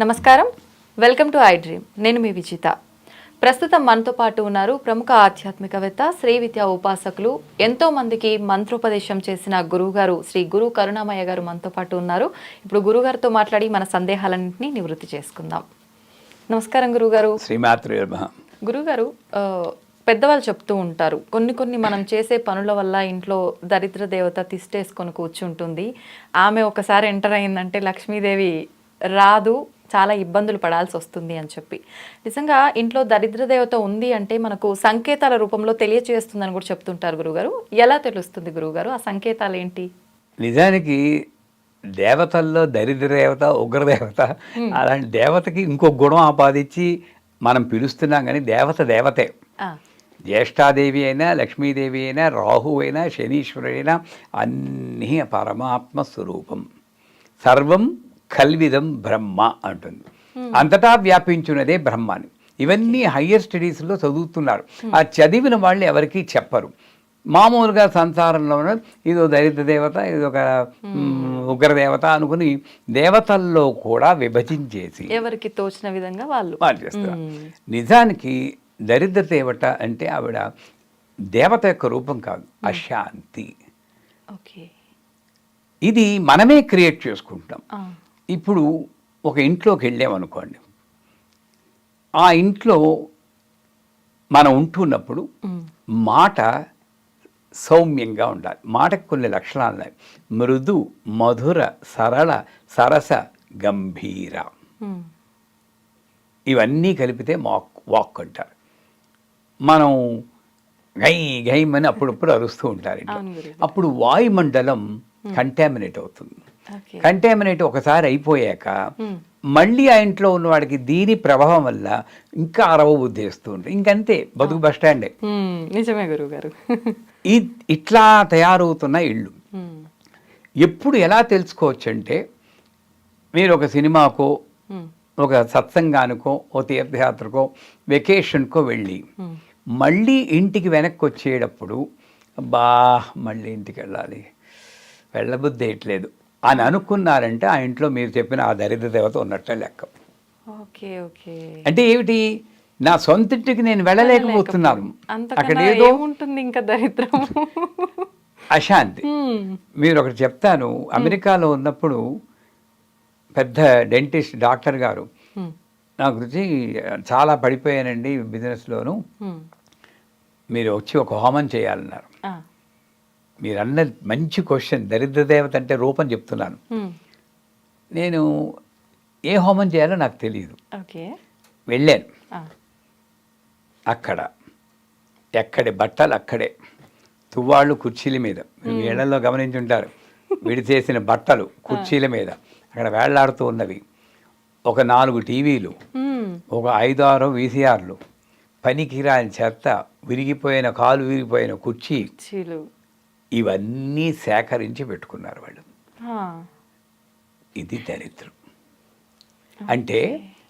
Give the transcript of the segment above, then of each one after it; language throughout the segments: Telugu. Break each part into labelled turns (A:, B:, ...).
A: నమస్కారం. Welcome to I Dream. నేను మీ విజిత. ప్రస్తుతం మనతో పాటు ఉన్నారు ప్రముఖ ఆధ్యాత్మికవేత్త శ్రీ విద్యా ఉపాసకులు ఎంతో మందికి మంత్రోపదేశం చేసిన గురువుగారు శ్రీ గురు కరుణామయ్య గారు మనతో పాటు ఉన్నారు. ఇప్పుడు గురుగారితో మాట్లాడి మన సందేహాలన్నింటినీ నివృత్తి చేసుకుందాం. నమస్కారం గురుగారు
B: శ్రీమాతృ
A: గురుగారు పెద్దవాళ్ళు చెప్తూ ఉంటారు. కొన్ని కొన్ని మనం చేసే పనుల వల్ల ఇంట్లో దరిద్ర దేవత తిష్టేసుకొని కూర్చుంటుంది. ఆమె ఒకసారి ఎంటర్ అయిందంటే లక్ష్మీదేవి రాదు చాలా ఇబ్బందులు పడాల్సి వస్తుంది అని చెప్పి. నిజంగా ఇంట్లో దరిద్ర దేవత ఉంది అంటే మనకు సంకేతాల రూపంలో తెలియచేస్తుందని కూడా చెప్తుంటారు గురుగారు. ఎలా తెలుస్తుంది గురుగారు? ఆ సంకేతాలు ఏంటి?
B: నిజానికి దేవతల్లో దరిద్ర దేవత ఉగ్రదేవత అలాంటి దేవతకి ఇంకో గుణం ఆపాదించి మనం పిలుస్తున్నాం కానీ దేవత దేవతే. జ్యేష్ఠాదేవి అయినా లక్ష్మీదేవి అయినా రాహు అయినా శనీశ్వరుడైనా అన్నీ పరమాత్మ స్వరూపం. సర్వం కల్విదం బ్రహ్మ అంటుంది. అంతటా వ్యాపించున్నదే బ్రహ్మాని. ఇవన్నీ హయ్యర్ స్టడీస్లో చదువుతున్నారు. ఆ చదివిన వాళ్ళు ఎవరికీ చెప్పరు. మామూలుగా సంసారంలో ఇదో దరిద్ర దేవత ఇది ఒక ఉగ్రదేవత అనుకుని దేవతల్లో కూడా విభజించేసి
A: ఎవరికి తోచిన విధంగా వాళ్ళు.
B: వాళ్ళు చేస్తారు. నిజానికి దరిద్ర దేవత అంటే ఆవిడ దేవత యొక్క రూపం కాదు అశాంతి.
A: ఓకే.
B: ఇది మనమే క్రియేట్ చేసుకుంటాం ఇప్పుడు ఒక ఇంట్లోకి వెళ్ళామనుకోండి. ఆ ఇంట్లో మనం ఉంటున్నప్పుడు
A: ఉమ్,
B: మాట సౌమ్యంగా ఉండాలి. మాటకు కొన్ని లక్షణాలు ఉన్నాయి. మృదు మధుర సరళ సరస గంభీర.
A: ఉమ్,
B: ఇవన్నీ కలిపితే మాక్ వాక్ అంటారు. మనం గై గైమని అప్పుడప్పుడు అరుస్తూ ఉంటారు. అప్పుడు వాయుమండలం కంటామినేట్ అవుతుంది. కంటామినేట్ ఒకసారి అయిపోయాక మళ్ళీ ఆ ఇంట్లో ఉన్నవాడికి దీని ప్రభావం వల్ల ఇంకా అరవ బుద్ధి వేస్తూ ఉంటుంది. ఇంకంతే బతుకు బస్ స్టాండే
A: నిజమే గురువు గారు.
B: ఈ ఇట్లా తయారవుతున్న ఇళ్ళు. ఎప్పుడు ఎలా తెలుసుకోవచ్చు అంటే మీరు ఒక సినిమాకో ఒక సత్సంగానికో ఓ తీర్థయాత్రకో వెకేషన్కో వెళ్ళి మళ్ళీ ఇంటికి వెనక్కి వచ్చేటప్పుడు బా మళ్ళీ ఇంటికి వెళ్ళాలి. వెళ్ళబుద్ధి వేయట్లేదు అని అనుకున్నారంటే ఆ ఇంట్లో మీరు చెప్పిన ఆ దరిద్ర దేవత ఉన్నట్టే లెక్క.
A: Okay okay.
B: అంటే ఏమిటి? నా సొంత ఇంటికి నేను వెళ్ళలేకపోతున్నాను. అక్కడ ఏదో
A: ఏముంటుంది ఇంకా దరిద్రం
B: అశాంతి. మీరు ఒకటి చెప్తాను. అమెరికాలో ఉన్నప్పుడు పెద్ద డెంటిస్ట్ డాక్టర్ గారు నా గురించి చాలా పడిపోయానండి బిజినెస్లోను. మీరు వచ్చి ఒక హోమం చేయాలన్నారు. మీరు అన్న మంచి క్వశ్చన్ దరిద్ర దేవత అంటే రూపం చెప్తున్నాను. నేను ఏ హోమం చేయాలో నాకు తెలియదు వెళ్ళాను. అక్కడ ఎక్కడి బట్టలు అక్కడే తువ్వాళ్ళు కుర్చీల మీద. మీరు ఏళ్ళలో గమనించుంటారు. విడిచేసిన బట్టలు కుర్చీల మీద. అక్కడ వేళ్ళాడుతూ ఉన్నవి. ఒక నాలుగు టీవీలు ఒక ఐదు ఆరు వీసీఆర్లు పనికిరాని చెత్త విరిగిపోయిన కాలు విరిగిపోయిన కుర్చీ ఇవన్నీ సేకరించి పెట్టుకున్నారు వాళ్ళు. ఇది దరిద్రం. అంటే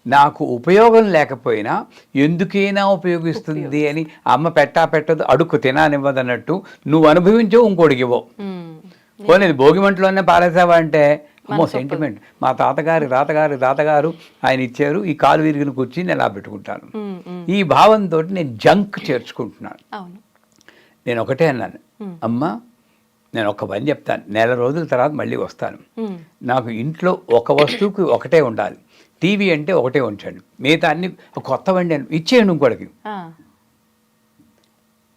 B: నాకు ఉపయోగం లేకపోయినా ఎందుకైనా ఉపయోగిస్తుంది అని అమ్మ పెట్టా పెట్టదు అడుక్కు తినానివ్వదన్నట్టు నువ్వు అనుభవించవు ఇంకోటికి ఇవ్వవు పోనీ భోగి మంటలోనే పారేసావా అంటే అమ్మో సెంటిమెంట్ మా తాతగారి తాతగారి తాతగారు ఆయన ఇచ్చారు ఈ కాలు విరిగిన కూర్చుని నేను అలా పెట్టుకుంటాను. ఈ భావంతో నేను జంక్ చేర్చుకుంటున్నాను. నేను ఒకటే అన్నాను. అమ్మ నేను ఒక పని చెప్తాను. నెల రోజుల తర్వాత మళ్ళీ వస్తాను. నాకు ఇంట్లో ఒక వస్తువుకి ఒకటే ఉండాలి. టీవీ అంటే ఒకటే ఉంచండి. మిగతా అన్ని కొత్త వండి ఇచ్చేయండి ఇంకోటికి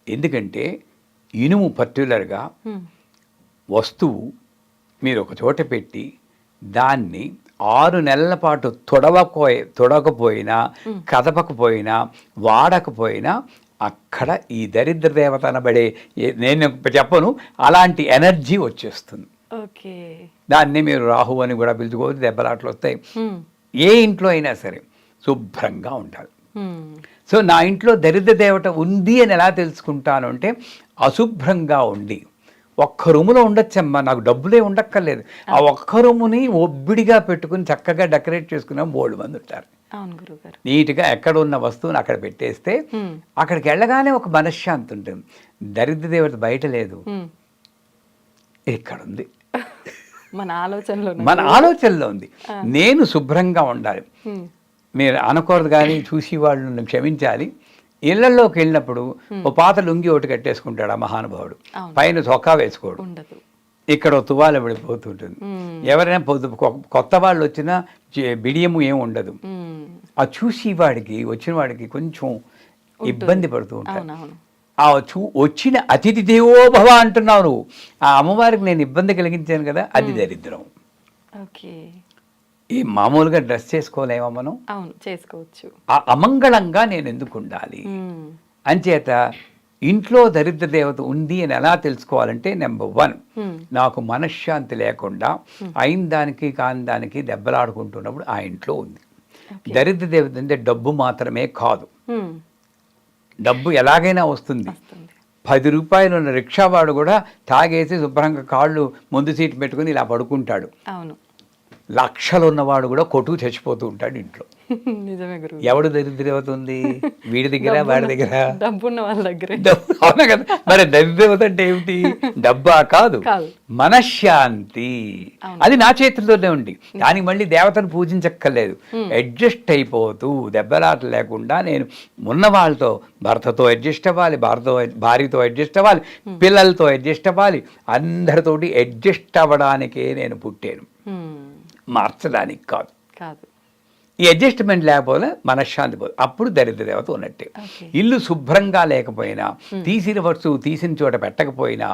B: ఎందుకంటే ఇనుము పర్టికులర్గా వస్తువు మీరు ఒక చోట పెట్టి దాన్ని ఆరు నెలల పాటు తొడవకపోయి తొడవకపోయినా కదపకపోయినా వాడకపోయినా అక్కడ ఈ దరిద్ర దేవత అనబడే నేను చెప్పను అలాంటి ఎనర్జీ వచ్చేస్తుంది.
A: ఓకే.
B: దాన్ని మీరు రాహు అని కూడా పిలుచుకోవచ్చు దెబ్బలాట్లు వస్తాయి. ఏ ఇంట్లో అయినా సరే శుభ్రంగా ఉండాలి. సో నా ఇంట్లో దరిద్ర దేవత ఉంది అని ఎలా తెలుసుకుంటాను అంటే అశుభ్రంగా ఉండి ఒక్క రూములో ఉండొచ్చమ్మా నాకు డబ్బులే ఉండక్కర్లేదు. ఆ ఒక్క రూముని ఒబ్బిడిగా పెట్టుకుని చక్కగా డెకరేట్ చేసుకున్న బోల్డ్ మంది ఉంటారు. నీట్గా ఎక్కడ ఉన్న వస్తువుని అక్కడ పెట్టేస్తే అక్కడికి వెళ్ళగానే ఒక మనశ్శాంతి ఉంటుంది. దరిద్ర దేవత బయట లేదు. ఇక్కడ ఉంది
A: మన ఆలోచనలో
B: మన ఆలోచనలో ఉంది. నేను శుభ్రంగా ఉండాలి. మీరు అనకూడదు కానీ చూసి వాళ్ళు నన్ను క్షమించాలి. ఇళ్ళలోకి వెళ్ళినప్పుడు ఓ పాత లుంగి ఒకటి కట్టేసుకుంటాడు ఆ మహానుభావుడు. పైన చొక్కా వేసుకోడు. ఇక్కడ తువాల పడిపోతుంటుంది ఎవరైనా కొత్త వాళ్ళు వచ్చినా బిడియము ఏం ఉండదు. ఆ చూసి వాడికి వచ్చిన వాడికి కొంచెం ఇబ్బంది పడుతూ ఉంటారు.
A: అవునవును.
B: ఆ చూ వచ్చిన అతిథి దేవో భవ అంటున్నావు నువ్వు. ఆ అమ్మవారికి నేను ఇబ్బంది కలిగించాను కదా అది దరిద్రం.
A: ఓకే.
B: ఈ మామూలుగా డ్రెస్ చేసుకోలేమా మనం?
A: అవును చేసుకోవచ్చు.
B: ఆ అమంగళంగా నేను ఎందుకు ఉండాలి. అంచేత ఇంట్లో దరిద్ర దేవత ఉంది అని ఎలా తెలుసుకోవాలంటే నెంబర్ వన్. నాకు మనశ్శాంతి లేకుండా అయిన దానికి కాని దానికి దెబ్బలాడుకుంటున్నప్పుడు ఆ ఇంట్లో ఉంది. దరిద్ర దేవత అంటే డబ్బు మాత్రమే కాదు. డబ్బు ఎలాగైనా వస్తుంది.
A: వస్తుంది.
B: పది రూపాయలు ఉన్న రిక్షావాడు కూడా తాగేసి శుభ్రంగా కాళ్ళు ముందు సీట్ పెట్టుకుని ఇలా పడుకుంటాడు.
A: అవును.
B: లక్షలు ఉన్నవాడు కూడా కొట్టుకు చచ్చిపోతూ ఉంటాడు ఇంట్లో.
A: నిజమే గురువు.
B: ఎవడు దరిద్రదేవత ఉంది వీడి దగ్గర వాడి దగ్గర?
A: డబ్బున్న వాళ్ళ దగ్గరే.
B: అవునా కదా? మరి దరిద్రదేవత అంటే ఏమిటి? డబ్బా కాదు. మనశ్శాంతి. అది నా చేతుల్లోనే ఉంది. దానికి మళ్ళీ దేవతను పూజించక్కర్లేదు. అడ్జస్ట్ అయిపోతూ దెబ్బలాట లేకుండా నేను ఉన్న వాళ్ళతో భర్తతో అడ్జస్ట్ అవ్వాలి భార్యతో భార్యతో అడ్జస్ట్ అవ్వాలి పిల్లలతో అడ్జస్ట్ అవ్వాలి. అందరితోటి అడ్జస్ట్ అవ్వడానికే నేను పుట్టాను. మార్చడానికి కాదు
A: కాదు
B: ఈ అడ్జస్ట్మెంట్ లేకపోతే మనశ్శాంతి పోదు అప్పుడు దరిద్ర దేవత ఉన్నట్టే. ఇల్లు శుభ్రంగా లేకపోయినా తీసిన వస్తువు తీసిన చోట పెట్టకపోయినా.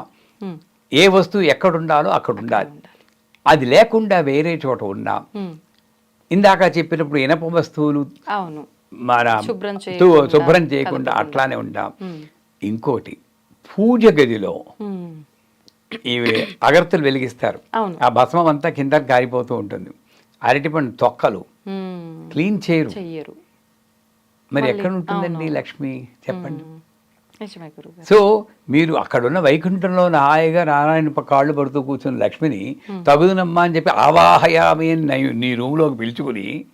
B: ఏ వస్తువు ఎక్కడ ఉండాలో అక్కడ ఉండాలి అది లేకుండా వేరే చోట ఉన్నా. ఇందాక చెప్పినప్పుడు ఇనప వస్తువులు మన
A: శుభ్రం చేయకుండా.
B: అట్లానే ఉంటాం. ఇంకోటి పూజ గదిలో
A: మ్మ్.
B: ఇవి అగరత్తులు వెలిగిస్తారు. ఆ భస్మం అంతా కింద కారిపోతూ ఉంటుంది. అరటిపండు తొక్కలు. క్లీన్ చేయరు. మరి ఎక్కడ ఉంటుందండి. లక్ష్మి? చెప్పండి. సో మీరు అక్కడున్న వైకుంఠంలో హాయిగా నారాయణ కాళ్ళు పడుతూ కూర్చున్న లక్ష్మిని తగుదునమ్మా అని చెప్పి ఆవాహయామి అని నీ- రూమ్లోకి పిలుచుకుని.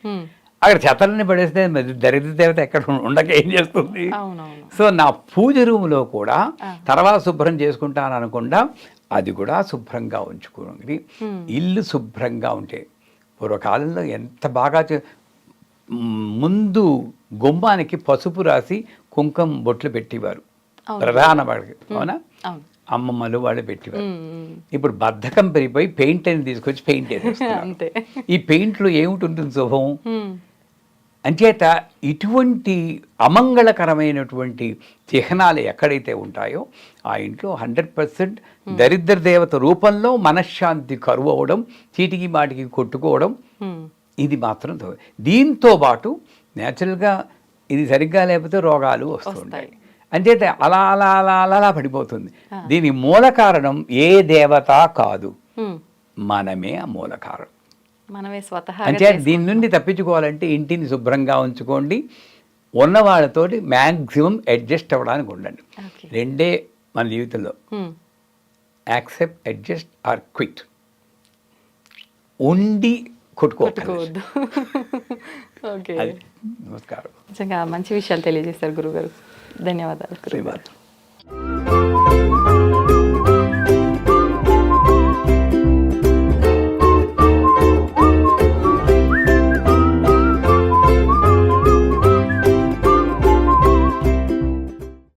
B: అక్కడ చెత్తలని పడేస్తే దరిద్ర దేవత ఎక్కడ ఉండక ఏం చేస్తుంది? సో నా పూజ రూములో కూడా తర్వాత శుభ్రం చేసుకుంటాను అనకుండా అది కూడా శుభ్రంగా ఉంచుకోండి. ఇల్లు శుభ్రంగా ఉంటే పూర్వకాలంలో ఎంత బాగా ముందు గుమ్మానికి పసుపు రాసి కుంకుమ బొట్లు పెట్టేవారు. ప్రధాన వాడికి అవునా? అమ్మమ్మలు వాళ్ళు పెట్టేవారు. ఇప్పుడు బద్ధకం పెరిగిపోయి పెయింట్ అని తీసుకొచ్చి పెయింట్
A: అంతే.
B: ఈ పెయింట్లో ఏమిటి శుభం. అంచేత ఇటువంటి అమంగళకరమైనటువంటి చిహ్నాలు ఎక్కడైతే ఉంటాయో ఆ ఇంట్లో హండ్రెడ్ పర్సెంట్ దరిద్ర దేవత రూపంలో మనశ్శాంతి కరువు అవ్వడం చీటికి మాటికి కొట్టుకోవడం. ఇది మాత్రం దీంతో పాటు న్యాచురల్గా ఇది సరిగ్గా లేకపోతే రోగాలు వస్తుంటాయి అంచేత అలా అలా అలా అలా అలా పడిపోతుంది. దీని మూల కారణం ఏ దేవత కాదు. మనమే ఆ మూల కారణం.
A: మనమే స్వతహాగా
B: అంటే దీని నుండి తప్పించుకోవాలంటే ఇంటిని శుభ్రంగా ఉంచుకోండి. ఉన్న వాళ్ళతోటి మ్యాక్సిమం అడ్జస్ట్ అవ్వడానికి ఉండండి. రెండే మన జీవితంలో. Accept adjust or quit. ఉండి కొట్టుకోవద్దు.
A: ఓకే.
B: నమస్కారం.
A: నిజంగా మంచి విషయాలు తెలియజేశారు గురుగారు ధన్యవాదాలు.